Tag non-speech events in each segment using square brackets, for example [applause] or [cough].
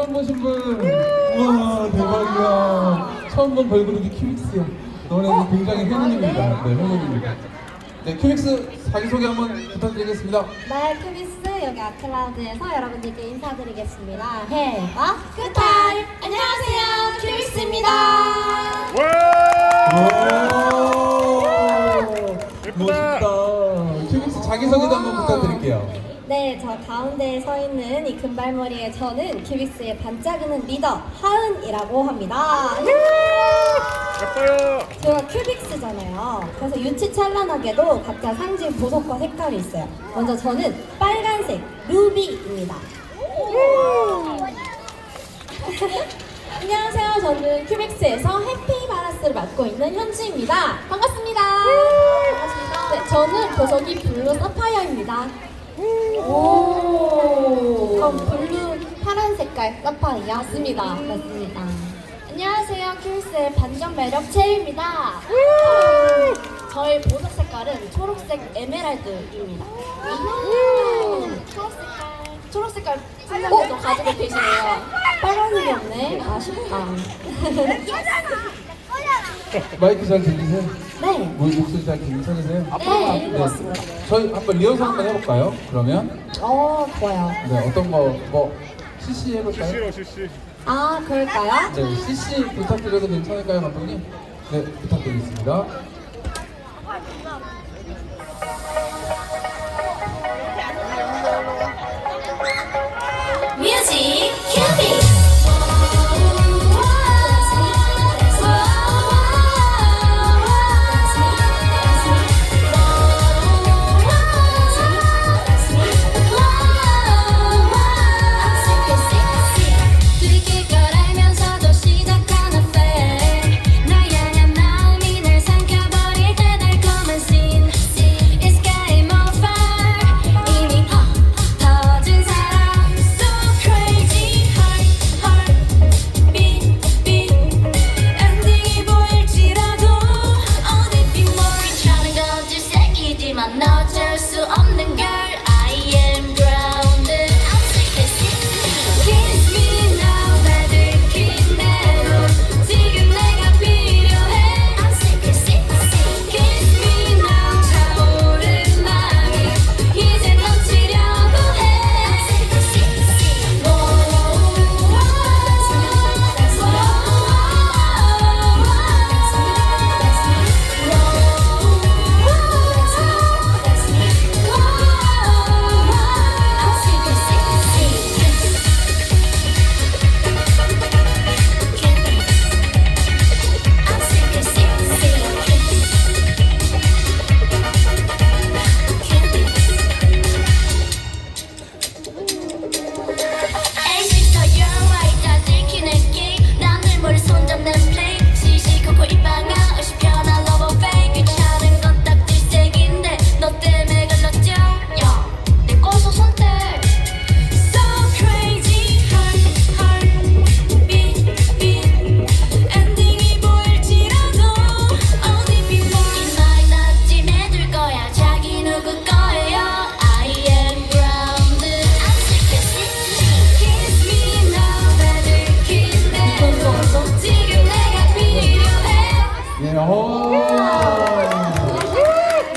처음 보신 분. 우와, 대박이야. 처음 본 걸그룹이 큐빅스야. 너네는 굉장히 행운입니다. 네, 행운입니다. 네, 큐빅스 자기소개 한번 부탁드리겠습니다. 네, 큐비스 여기 아클라우드에서 여러분들께 인사드리겠습니다. 해봐 굿타임! 안녕하세요, 큐비스입니다. 오, 멋있다. 큐빅스 자기소개도 한번 부탁드릴게요. 네, 저 가운데에 서 있는 이 금발머리의 저는 큐빅스의 반짝이는 리더 하은이라고 합니다. 예뻐요. 제가 큐빅스잖아요. 그래서 유치찬란하게도 각자 상징 보석과 색깔이 있어요. 먼저 저는 빨간색 루비입니다. [laughs] 안녕하세요. 저는 큐빅스에서 해피 바라스를 맡고 있는 현지입니다. 반갑습니다. 반갑습니다. 네, 저는 보석이 블루 사파이어입니다. 오. 그럼 블루 파란 색깔 사파이어? 맞습니다. 맞습니다. 안녕하세요. 큐빅스의 반전 매력 채입니다. 저의 보석 색깔은 초록색 에메랄드입니다. 초록 색깔. 초록 색깔 선생님도 가지고 계시네요. 빨간색이 없네. 아쉽다. 마이크 잘 들리세요? 네. 뭐, 목소리 잘 괜찮으세요? 네, 읽었습니다. 저희 한번 리허설 한번 해볼까요? 그러면 어, 좋아요. 네 어떤 거뭐 CC 해볼까요? CC요, CC. 아, 그럴까요? 네 CC 부탁드려도 괜찮을까요, 감독님? 네 부탁드리겠습니다.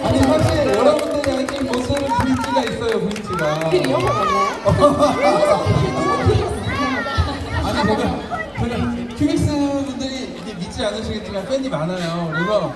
아니 사실 여러분들이 알긴 모습은 브릿지가 있어요, 브릿지가. 아니 제가 제가 큐빅스 분들이 이게 믿지 않으시겠지만 팬이 많아요. 그래서